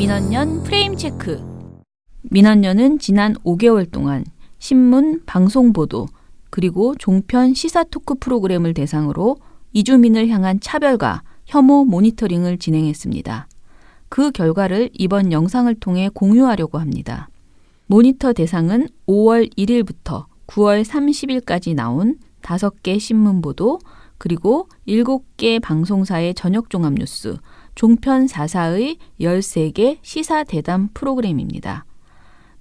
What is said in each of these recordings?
민원연 프레임 체크. 민원연은 지난 5개월 동안 신문, 방송 보도, 그리고 종편 시사 토크 프로그램을 대상으로 이주민을 향한 차별과 혐오 모니터링을 진행했습니다. 그 결과를 이번 영상을 통해 공유하려고 합니다. 모니터 대상은 5월 1일부터 9월 30일까지 나온 5개 신문 보도, 그리고 7개 방송사의 저녁 종합 뉴스, 종편 4사의 13개 시사 대담 프로그램입니다.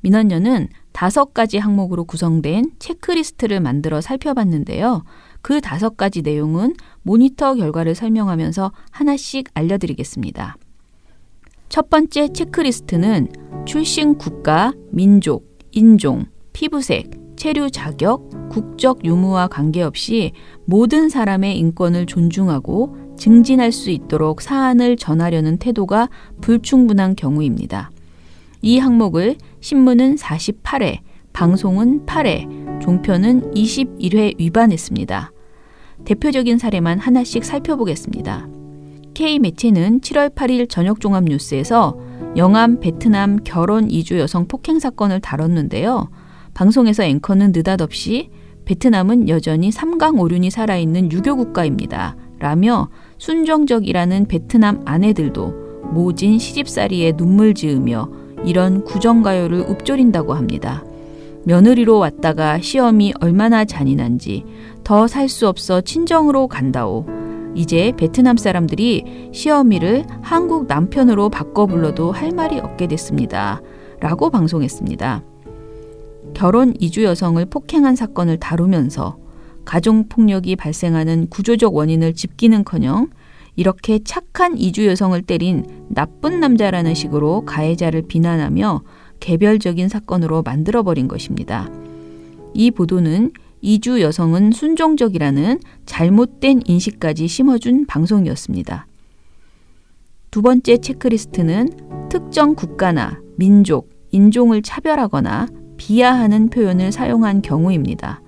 민원연은 5가지 항목으로 구성된 체크리스트를 만들어 살펴봤는데요. 그 5가지 내용은 모니터 결과를 설명하면서 하나씩 알려드리겠습니다. 첫 번째 체크리스트는 출신 국가, 민족, 인종, 피부색, 체류 자격, 국적 유무와 관계없이 모든 사람의 인권을 존중하고 증진할 수 있도록 사안을 전하려는 태도가 불충분한 경우입니다. 이 항목을 신문은 48회, 방송은 8회, 종편은 21회 위반했습니다. 대표적인 사례만 하나씩 살펴보겠습니다. K 매체는 7월 8일 저녁 종합 뉴스에서 영암 베트남 결혼 이주 여성 폭행 사건을 다뤘는데요. 방송에서 앵커는 느닷없이 베트남은 여전히 삼강 오륜이 살아있는 유교 국가입니다. 라며 순정적이라는 베트남 아내들도 모진 시집살이에 눈물 지으며 이런 구정가요를 읊조린다고 합니다. 며느리로 왔다가 시험이 얼마나 잔인한지 더 살 수 없어 친정으로 간다오. 이제 베트남 사람들이 시어미를 한국 남편으로 바꿔 불러도 할 말이 없게 됐습니다. 라고 방송했습니다. 결혼 이주 여성을 폭행한 사건을 다루면서 가정폭력이 발생하는 구조적 원인을 짚기는커녕 이렇게 착한 이주 여성을 때린 나쁜 남자라는 식으로 가해자를 비난하며 개별적인 사건으로 만들어버린 것입니다. 이 보도는 이주 여성은 순종적이라는 잘못된 인식까지 심어준 방송이었습니다. 두 번째 체크리스트는 특정 국가나 민족, 인종을 차별하거나 비하하는 표현을 사용한 경우입니다.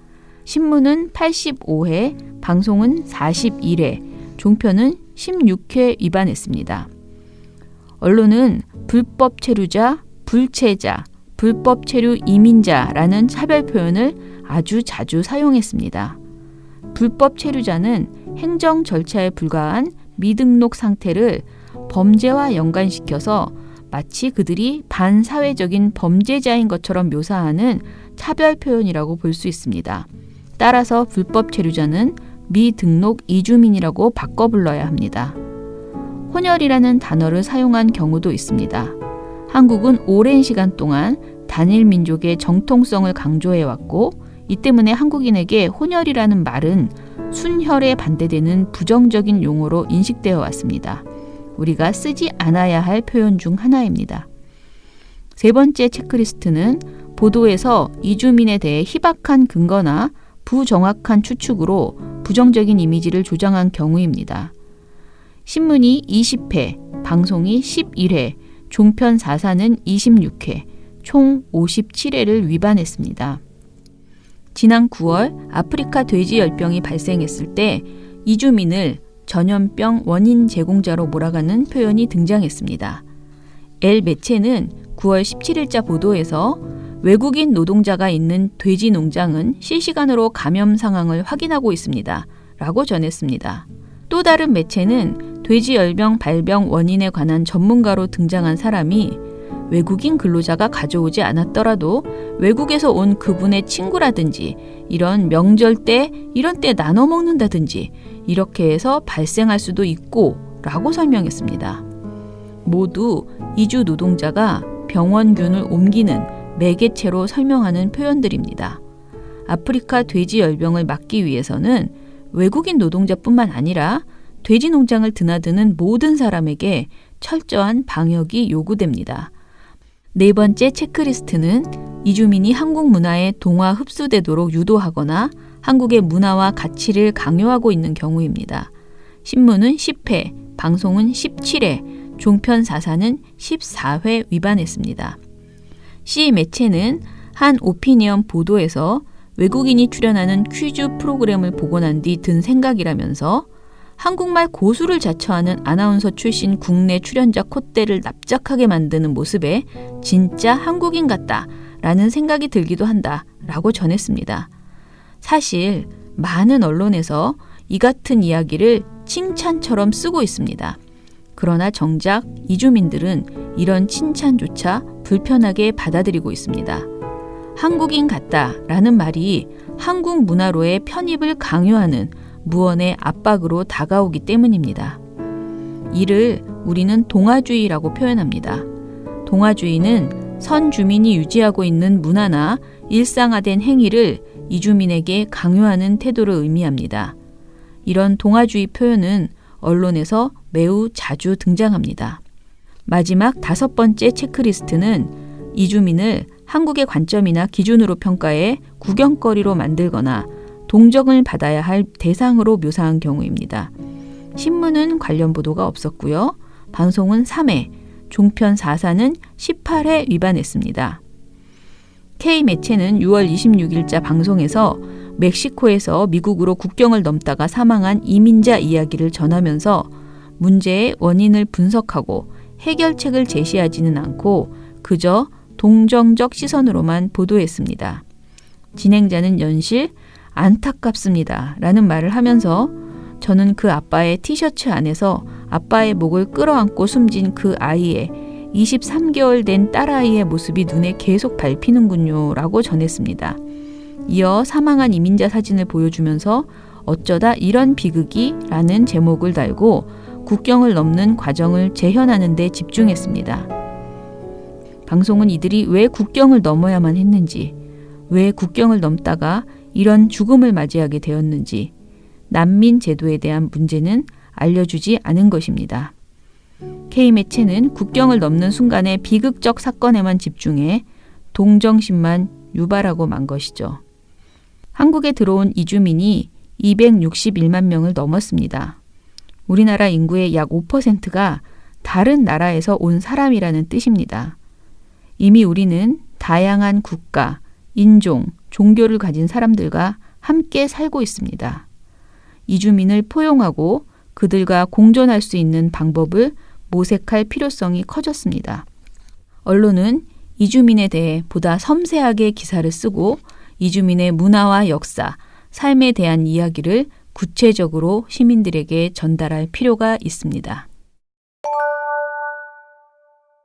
신문은 85회, 방송은 41회, 종편은 16회 위반했습니다. 언론은 불법 체류자, 불체자, 불법 체류 이민자라는 차별 표현을 아주 자주 사용했습니다. 불법 체류자는 행정 절차에 불과한 미등록 상태를 범죄와 연관시켜서 마치 그들이 반사회적인 범죄자인 것처럼 묘사하는 차별 표현이라고 볼 수 있습니다. 따라서 불법 체류자는 미등록 이주민이라고 바꿔 불러야 합니다. 혼혈이라는 단어를 사용한 경우도 있습니다. 한국은 오랜 시간 동안 단일 민족의 정통성을 강조해 왔고 이 때문에 한국인에게 혼혈이라는 말은 순혈에 반대되는 부정적인 용어로 인식되어 왔습니다. 우리가 쓰지 않아야 할 표현 중 하나입니다. 세 번째 체크리스트는 보도에서 이주민에 대해 희박한 근거나 부정확한 추측으로 부정적인 이미지를 조장한 경우입니다. 신문이 20회, 방송이 11회, 종편 4사는 26회, 총 57회를 위반했습니다. 지난 9월 아프리카 돼지 열병이 발생했을 때 이주민을 전염병 원인 제공자로 몰아가는 표현이 등장했습니다. 엘 매체는 9월 17일자 보도에서 외국인 노동자가 있는 돼지 농장은 실시간으로 감염 상황을 확인하고 있습니다. 라고 전했습니다. 또 다른 매체는 돼지 열병 발병 원인에 관한 전문가로 등장한 사람이 외국인 근로자가 가져오지 않았더라도 외국에서 온 그분의 친구라든지 이런 명절 때 이런 때 나눠 먹는다든지 이렇게 해서 발생할 수도 있고 라고 설명했습니다. 모두 이주 노동자가 병원균을 옮기는 매개체로 설명하는 표현들입니다. 아프리카 돼지 열병을 막기 위해서는 외국인 노동자뿐만 아니라 돼지 농장을 드나드는 모든 사람에게 철저한 방역이 요구됩니다. 네 번째 체크리스트는 이주민이 한국 문화에 동화 흡수되도록 유도하거나 한국의 문화와 가치를 강요하고 있는 경우입니다. 신문은 10회, 방송은 17회, 종편 4사는 14회 위반했습니다. C 매체는 한 오피니언 보도에서 외국인이 출연하는 퀴즈 프로그램을 보고 난 뒤 든 생각이라면서 한국말 고수를 자처하는 아나운서 출신 국내 출연자 콧대를 납작하게 만드는 모습에 진짜 한국인 같다 라는 생각이 들기도 한다 라고 전했습니다. 사실 많은 언론에서 이 같은 이야기를 칭찬처럼 쓰고 있습니다. 그러나 정작 이주민들은 이런 칭찬조차 불편하게 받아들이고 있습니다. 한국인 같다 라는 말이 한국 문화로의 편입을 강요하는 무언의 압박으로 다가오기 때문입니다. 이를 우리는 동아주의라고 표현합니다. 동아주의는 선 주민이 유지하고 있는 문화나 일상화된 행위를 이주민에게 강요하는 태도를 의미합니다. 이런 동아주의 표현은 언론에서 매우 자주 등장합니다. 마지막 다섯 번째 체크리스트는 이주민을 한국의 관점이나 기준으로 평가해 구경거리로 만들거나 동정을 받아야 할 대상으로 묘사한 경우입니다. 신문은 관련 보도가 없었고요. 방송은 3회, 종편 4사는 18회 위반했습니다. K 매체는 6월 26일자 방송에서 멕시코에서 미국으로 국경을 넘다가 사망한 이민자 이야기를 전하면서 문제의 원인을 분석하고 해결책을 제시하지는 않고 그저 동정적 시선으로만 보도했습니다. 진행자는 연실 안타깝습니다. 라는 말을 하면서 저는 그 아빠의 티셔츠 안에서 아빠의 목을 끌어안고 숨진 그 아이의 23개월 된 딸아이의 모습이 눈에 계속 밟히는군요. 라고 전했습니다. 이어 사망한 이민자 사진을 보여주면서 어쩌다 이런 비극이 라는 제목을 달고 국경을 넘는 과정을 재현하는 데 집중했습니다. 방송은 이들이 왜 국경을 넘어야만 했는지, 왜 국경을 넘다가 이런 죽음을 맞이하게 되었는지, 난민 제도에 대한 문제는 알려주지 않은 것입니다. K매체는 국경을 넘는 순간의 비극적 사건에만 집중해 동정심만 유발하고 만 것이죠. 한국에 들어온 이주민이 261만 명을 넘었습니다. 우리나라 인구의 약 5%가 다른 나라에서 온 사람이라는 뜻입니다. 이미 우리는 다양한 국가, 인종, 종교를 가진 사람들과 함께 살고 있습니다. 이주민을 포용하고 그들과 공존할 수 있는 방법을 모색할 필요성이 커졌습니다. 언론은 이주민에 대해 보다 섬세하게 기사를 쓰고 이주민의 문화와 역사, 삶에 대한 이야기를 구체적으로 시민들에게 전달할 필요가 있습니다.